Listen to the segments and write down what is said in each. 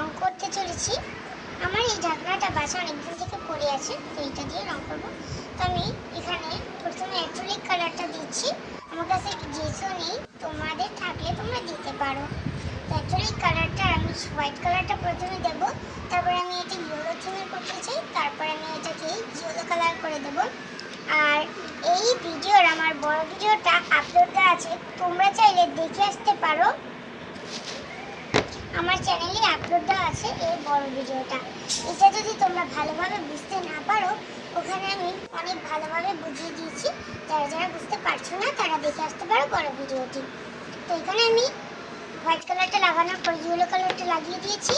রং করতে চলেছি। আমার এই ঢাকনাটা বাসা অনেকদিন থেকে পড়ে আছে, তো এইটা দিয়ে রং করব। তো আমি এখানে প্রথমে অ্যাক্রিলিক কালারটা দিচ্ছি। আমার কাছে ড্রেসও নেই, তোমাদের থাকলে তোমরা দিতে পারো। তো অ্যাক্রিলিক কালারটা আমি হোয়াইট কালারটা প্রথমে দেবো, তারপরে আমি এটি ইয়েলো থিমে করতে চাই, তারপরে আমি এটাকে ইয়েলো কালার করে দেবো। আর এই ভিডিওর, আমার বড় ভিডিওটা আপলোড দেওয়া আছে, তোমরা চাইলে দেখে আসতে পারো। আমার চ্যানেলে আপলোড দেওয়া আছে এই বড় ভিডিওটা। এটা যদি তোমরা ভালোভাবে বুঝতে না পারো, ওখানে আমি অনেক ভালোভাবে বুঝিয়ে দিয়েছি। যারা যারা বুঝতে পারছ না, তারা দেখে আসতে পারো বড় ভিডিওটি। তো এখানে আমি হোয়াইট কালারটা লাগানোর পর ইয়েলো কালারটা লাগিয়ে দিয়েছি।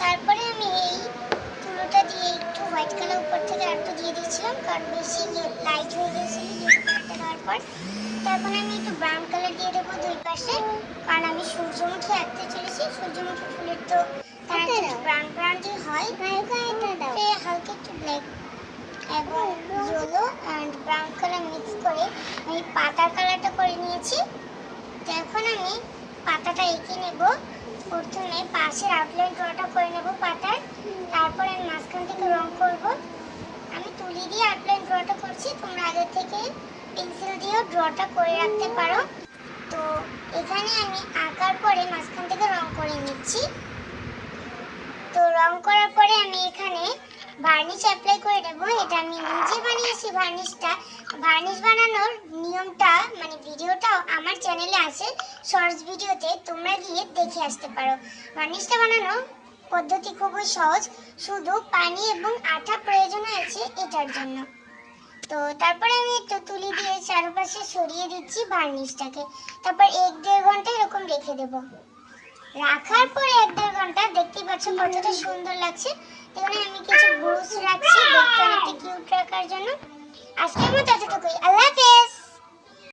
তারপরে আমি এই তুলোটা দিয়ে একটু হোয়াইট কালার উপর থেকে আরেকটু দিয়ে দিয়েছিলাম, কারণ বেশি লাইট হয়ে ইয়েলো কালারটা দেওয়ার পর। তারপরে আমি একটু পাশে কারণ আমি সূর্যমুখী আঁকতে চলেছি সূর্যমুখী ফুলের তো তার একটু ব্রাউন ব্রাউন হয়। হালকা একটু ব্ল্যাক এবং yellow and brown colour mix করে আমি পাতার কালারটা করে নিয়েছি। তো এখন আমি পাতাটা এঁকে নেব প্রথমে পাশের আউটলাইন ড্রটা করে নেব পাতার তারপরে আমি মাঝখান থেকে রং করব আমি তুলি দিয়ে আউটলাইন ড্রটা করছি তোমরা আগে থেকে পেন্সিল দিয়েও ড্রটা করে রাখতে পারো তো এখানে আমি আঁকার পরে মাঝখান থেকে রং করে নিচ্ছি। তো রং করার পরে আমি এখানে ভার্নিশ অ্যাপ্লাই করে দেবো এটা আমি নিজে বানিয়েছি ভার্নিশটা ভার্নিশ বানানোর নিয়মটা মানে ভিডিওটাও আমার চ্যানেলে আছে শর্টস ভিডিওতে। তোমরা গিয়ে দেখে আসতে পারো। ভার্নিশটা বানানো পদ্ধতি খুবই সহজ। শুধু পানি এবং আঠা প্রয়োজন আছে এটার জন্য। তো তারপরে আমি একটু তুলি দিয়ে চারপাশে সরিয়ে দিচ্ছি বার্নিশটাকে তারপর এক দেড় ঘণ্টা এরকম রেখে দেব। রাখার পরে এক দেড় ঘণ্টা, দেখতেই পাচ্ছেন কতটা সুন্দর লাগছে। এখানে আমি কিছু ব্রুশ রাখছি, দেখতে অনেকটা কিউট রাখার জন্য। আজকের মতো এতটুকুই। আল্লাহ হাফেজ।